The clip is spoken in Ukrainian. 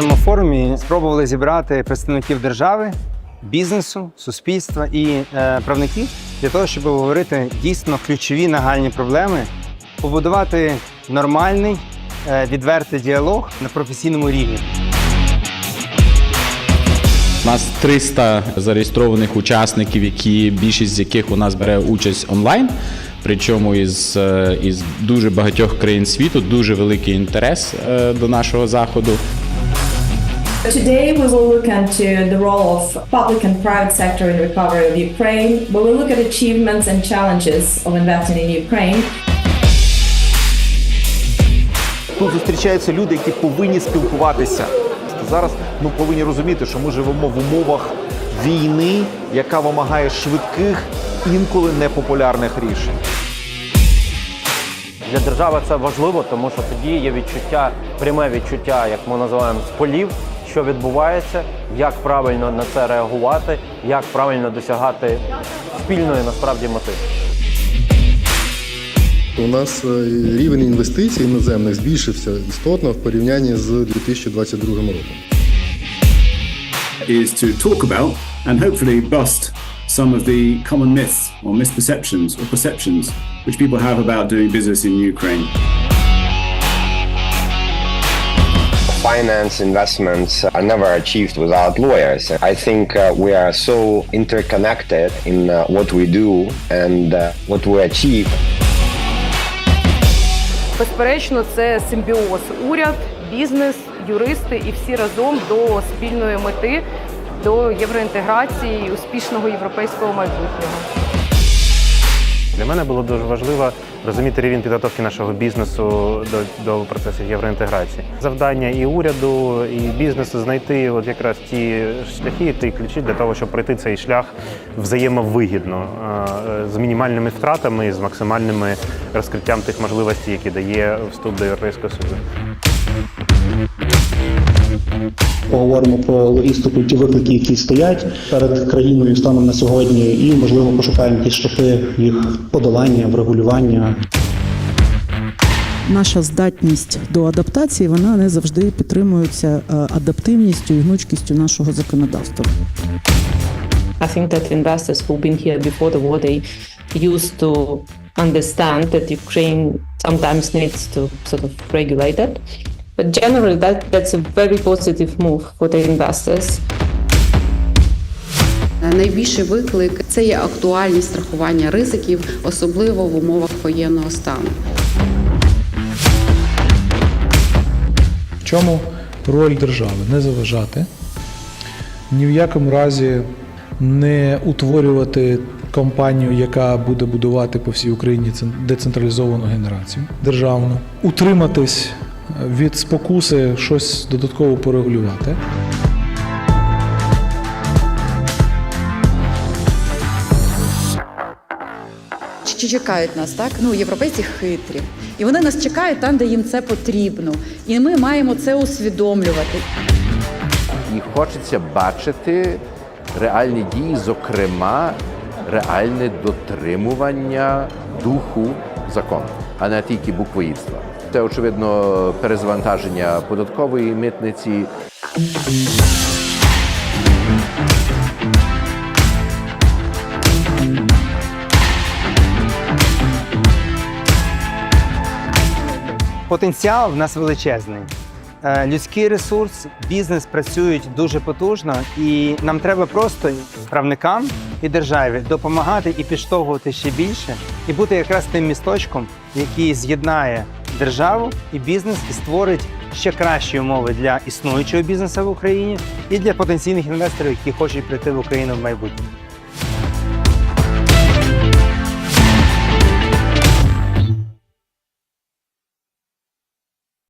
цьому форумі спробували зібрати представників держави, бізнесу, суспільства і е, правників для того, щоб обговорити дійсно ключові нагальні проблеми, побудувати нормальний, е, відвертий діалог на професійному рівні. У нас 300 зареєстрованих учасників, які більшість з яких у нас бере участь онлайн. Причому із, е, із дуже багатьох країн світу дуже великий інтерес е, до нашого заходу. Today we will look into the role of public and private sector in recovery of Ukraine. We will look at achievements and challenges of investing in Ukraine. Тут зустрічаються люди, які повинні спілкуватися. Зараз ну повинні розуміти, що ми живемо в умовах війни, яка вимагає швидких, інколи непопулярних рішень. Для держави це важливо, тому що тоді є відчуття, пряме відчуття, як ми називаємо з полів, що відбувається, як правильно на це реагувати, як правильно досягати спільної насправді мети. У нас е, рівень інвестицій іноземних збільшився істотно в порівнянні з 2022 роком. is to talk about and hopefully bust some of the common myths or misperceptions or perceptions which people have about doing business in Ukraine. Finance investments are never achieved without lawyers. I think uh, we are so interconnected in uh, what we do and uh, what we achieve. Безперечно, це симбіоз уряд, бізнес, юристи і всі разом до спільної мети, до євроінтеграції успішного європейського майбутнього. Для мене було дуже важливо розуміти рівень підготовки нашого бізнесу до, до процесів євроінтеграції. Завдання і уряду, і бізнесу знайти от якраз ті шляхи, ті ключі для того, щоб пройти цей шлях взаємовигідно е, з мінімальними втратами з максимальними розкриттям тих можливостей, які дає вступ до Європейського Союзу. Поговоримо про логістику, ті виклики, які стоять перед країною станом на сьогодні, і можливо пошукаємо якісь шляхи їх подолання, врегулювання. Наша здатність до адаптації вона не завжди підтримується е, адаптивністю і гнучкістю нашого законодавства. I think that investors who've been here before the war, they used to understand that Ukraine sometimes needs to sort of regulate it. But generally, that, that's a very positive move for the investors. Найбільший виклик це є актуальність страхування ризиків, особливо в умовах воєнного стану. В чому роль держави? Не заважати, ні в якому разі не утворювати компанію, яка буде будувати по всій Україні цен- децентралізовану генерацію державну, утриматись від спокуси щось додатково порегулювати. Чи чекають нас, так? Ну, європейці хитрі. І вони нас чекають там, де їм це потрібно. І ми маємо це усвідомлювати. І хочеться бачити реальні дії, зокрема, реальне дотримування духу закону, а не тільки буквоїдства. Це очевидно перезвантаження податкової митниці. Потенціал в нас величезний. Е, Людський ресурс, бізнес працюють дуже потужно, і нам треба просто правникам і державі допомагати і підштовхувати ще більше, і бути якраз тим місточком, який з'єднає державу і бізнес і створить ще кращі умови для існуючого бізнесу в Україні і для потенційних інвесторів, які хочуть прийти в Україну в майбутньому.